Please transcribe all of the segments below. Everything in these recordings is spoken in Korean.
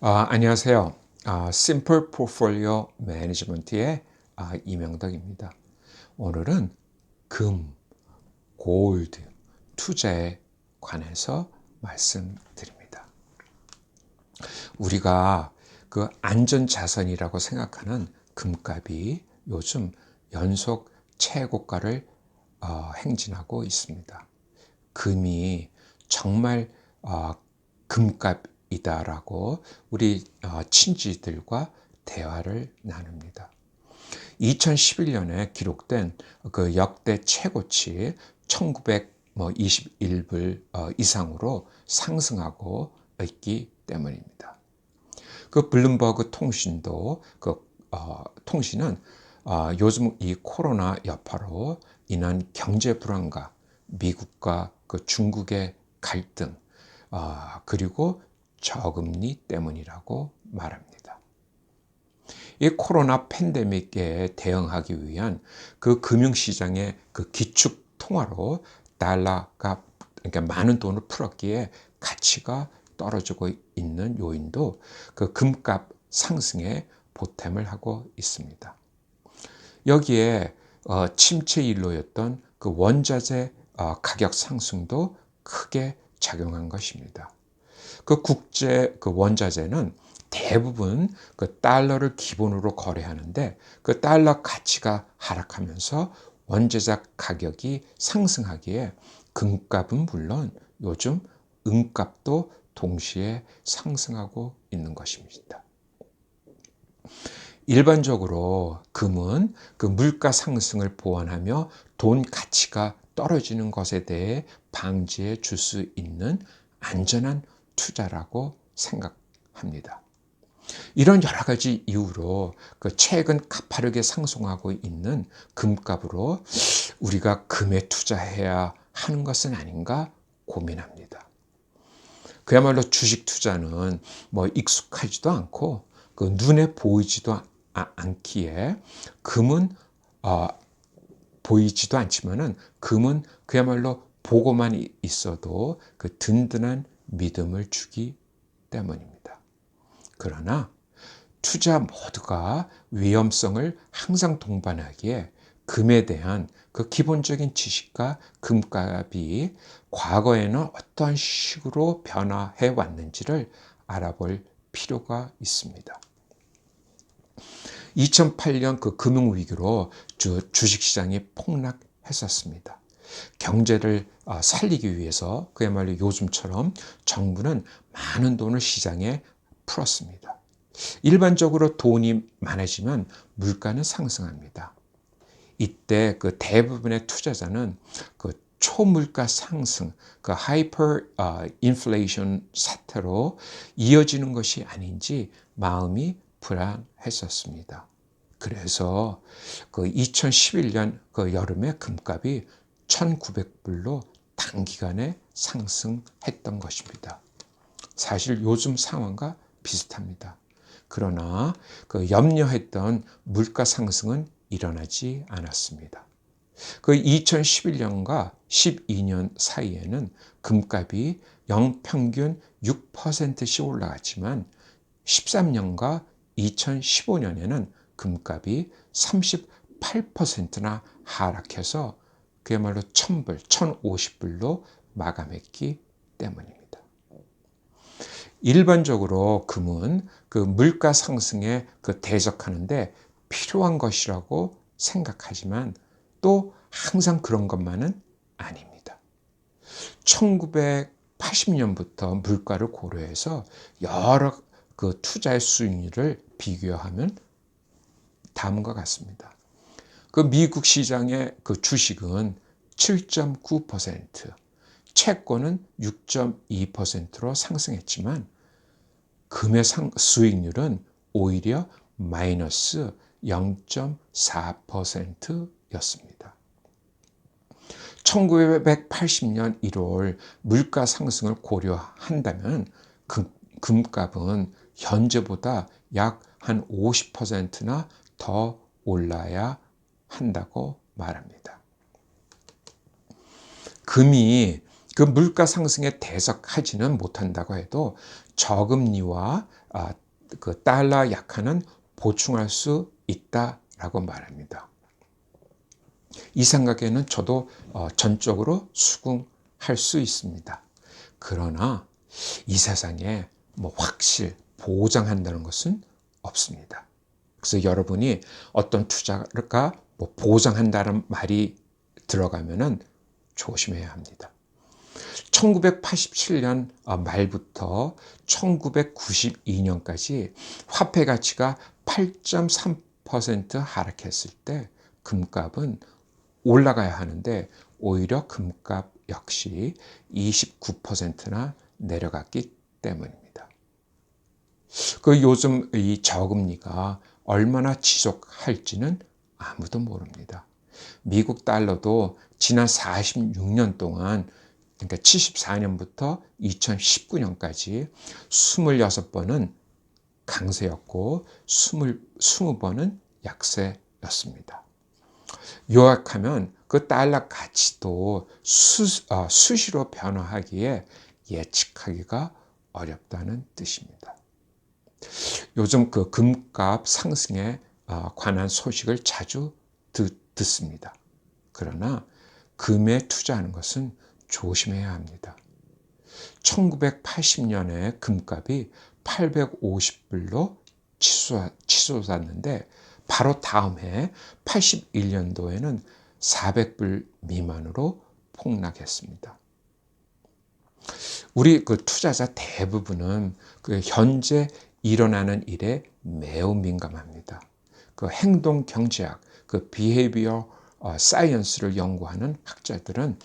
아, 안녕하세요. 아, 심플 포트폴리오 매니지먼트의 아, 이명덕입니다. 오늘은 금, 골드, 투자에 관해서 말씀드립니다. 우리가 그 안전 자산이라고 생각하는 금값이 요즘 연속 최고가를 어, 행진하고 있습니다. 금이 정말 어, 금값 이다라고 우리 어, 친지들과 대화를 나눕니다. 2011년에 기록된 그 역대 최고치 1921불 어, 이상으로 상승하고 있기 때문입니다. 그 블룸버그 통신도 그 어, 통신은 어, 요즘 이 코로나 여파로 인한 경제 불안과 미국과 그 중국의 갈등 어, 그리고 저금리 때문이라고 말합니다. 이 코로나 팬데믹에 대응하기 위한 그 금융시장의 그 기축 통화로 달러가 그러니까 많은 돈을 풀었기에 가치가 떨어지고 있는 요인도 그 금값 상승에 보탬을 하고 있습니다. 여기에 어, 침체 일로였던 그 원자재 어, 가격 상승도 크게 작용한 것입니다. 그 국제 그 원자재는 대부분 그 달러를 기본으로 거래하는데 그 달러 가치가 하락하면서 원자재 가격이 상승하기에 금값은 물론 요즘 은값도 동시에 상승하고 있는 것입니다. 일반적으로 금은 그 물가 상승을 보완하며 돈 가치가 떨어지는 것에 대해 방지해 줄 수 있는 안전한 투자라고 생각합니다. 이런 여러 가지 이유로 그 최근 가파르게 상승하고 있는 금값으로 우리가 금에 투자해야 하는 것은 아닌가 고민합니다. 그야말로 주식 투자는 뭐 익숙하지도 않고 그 눈에 보이지도 않기에 금은 어, 보이지도 않지만은 금은 그야말로 보고만 있어도 그 든든한 믿음을 주기 때문입니다. 그러나 투자 모두가 위험성을 항상 동반하기에 금에 대한 그 기본적인 지식과 금값이 과거에는 어떠한 식으로 변화해 왔는지를 알아볼 필요가 있습니다. 2008년 그 금융위기로 주, 주식시장이 폭락했었습니다. 경제를 어, 살리기 위해서 그야말로 요즘처럼 정부는 많은 돈을 시장에 풀었습니다. 일반적으로 돈이 많아지면 물가는 상승합니다. 이때 그 대부분의 투자자는 그 초물가 상승, 그 하이퍼 인플레이션 사태로 이어지는 것이 아닌지 마음이 불안했었습니다. 그래서 그 2011년 그 여름에 금값이 1900불로 단기간에 상승했던 것입니다. 사실 요즘 상황과 비슷합니다. 그러나 그 염려했던 물가 상승은 일어나지 않았습니다. 그 2011년과 12년 사이에는 금값이 영평균 6%씩 올라갔지만 13년과 2015년에는 금값이 38%나 하락해서 그야말로 1000불, 1050불로 마감했기 때문입니다. 일반적으로 금은 그 물가 상승에 그 대적하는데 필요한 것이라고 생각하지만 또 항상 그런 것만은 아닙니다. 1980년부터 물가를 고려해서 여러 그 투자의 수익률을 비교하면 다음과 같습니다. 그 미국 시장의 그 주식은 7.9%, 채권은 6.2%로 상승했지만 금의 상, 수익률은 오히려 마이너스 0.4%였습니다. 1980년 1월 물가 상승을 고려한다면 금, 금값은 현재보다 약 한 50%나 더 올라야 한다고 말합니다. 금이 그 물가 상승에 대적하지는 못한다고 해도 저금리와 아, 그 달러 약화는 보충할 수 있다라고 말합니다. 이 생각에는 저도 어, 전적으로 수긍할 수 있습니다. 그러나 이 세상에 뭐 확실 보장한다는 것은 없습니다. 그래서 여러분이 어떤 투자가 뭐 보장한다는 말이 들어가면은 조심해야 합니다. 1987년 말부터 1992년까지 화폐 가치가 8.3% 하락했을 때 금값은 올라가야 하는데 오히려 금값 역시 29%나 내려갔기 때문입니다. 그 요즘 이 저금리가 얼마나 지속할지는 아무도 모릅니다. 미국 달러도 지난 46년 동안 그러니까 74년부터 2019년까지 26번은 강세였고 20, 20번은 약세였습니다. 요약하면 그 달러 가치도 수, 어, 수시로 변화하기에 예측하기가 어렵다는 뜻입니다. 요즘 그 금값 상승에 어, 관한 소식을 자주 듣, 듣습니다. 그러나 금에 투자하는 것은 조심해야 합니다. 1980년에 금값이 850불로 치솟, 치솟 았는데 바로 다음 해 81년도에는 400불 미만으로 폭락했습니다. 우리 그 투자자 대부분은 그 현재 일어나는 일에 매우 민감합니다. 그 행동 경제학, 그 비헤이비어 사이언스를 연구하는 학자들은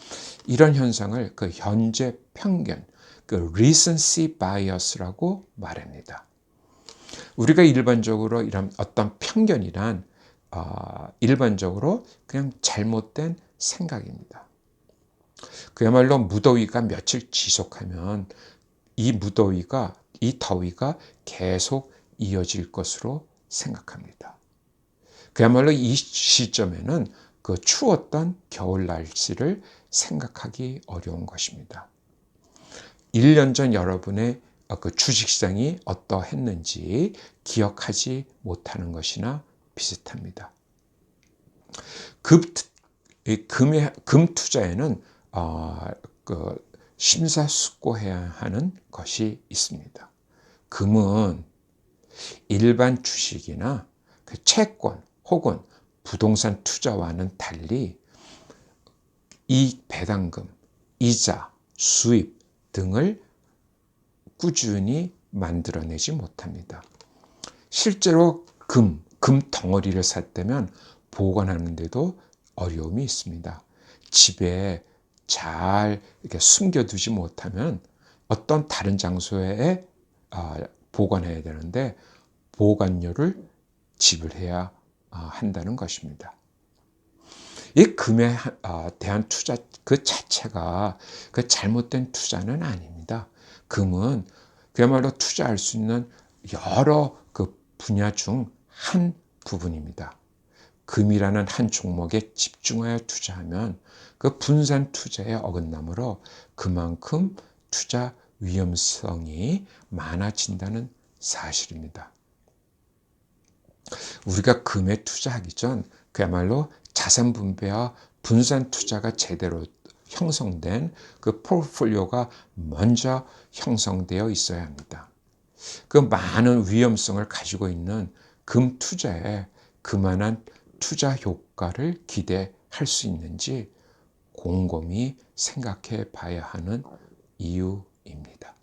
이런 현상을 그 현재 편견, 그 recency bias라고 말합니다. 우리가 일반적으로 이런 어떤 편견이란 어, 일반적으로 그냥 잘못된 생각입니다. 그야말로 무더위가 며칠 지속하면 이 무더위가 이 더위가 계속 이어질 것으로 생각합니다. 그야말로 이 시점에는 그 추웠던 겨울 날씨를 생각하기 어려운 것입니다. 1년 전 여러분의 그 주식시장이 어떠했는지 기억하지 못하는 것이나 비슷합니다. 금, 금의, 금 투자에는 어, 그 심사숙고해야 하는 것이 있습니다. 금은 일반 주식이나 그 채권 혹은 부동산 투자와는 달리 이 배당금, 이자, 수입 등을 꾸준히 만들어내지 못합니다. 실제로 금, 금 덩어리를 샀다면 보관하는데도 어려움이 있습니다. 집에 잘 이렇게 숨겨두지 못하면 어떤 다른 장소에 아, 보관해야 되는데 보관료를 지불해야 아, 한다는 것입니다. 이 금에 아, 대한 투자 그 자체가 그 잘못된 투자는 아닙니다. 금은 그야말로 투자할 수 있는 여러 그 분야 중 한 부분입니다. 금이라는 한 종목에 집중하여 투자하면 그 분산 투자에 어긋나므로 그만큼 투자 위험성이 많아진다는 사실입니다. 우리가 금에 투자하기 전 그야말로 자산 분배와 분산 투자가 제대로 형성된 그 포트폴리오가 먼저 형성되어 있어야 합니다. 그 많은 위험성을 가지고 있는 금 투자에 그만한 투자 효과를 기대할 수 있는지 곰곰이 생각해 봐야 하는 이유 입니다.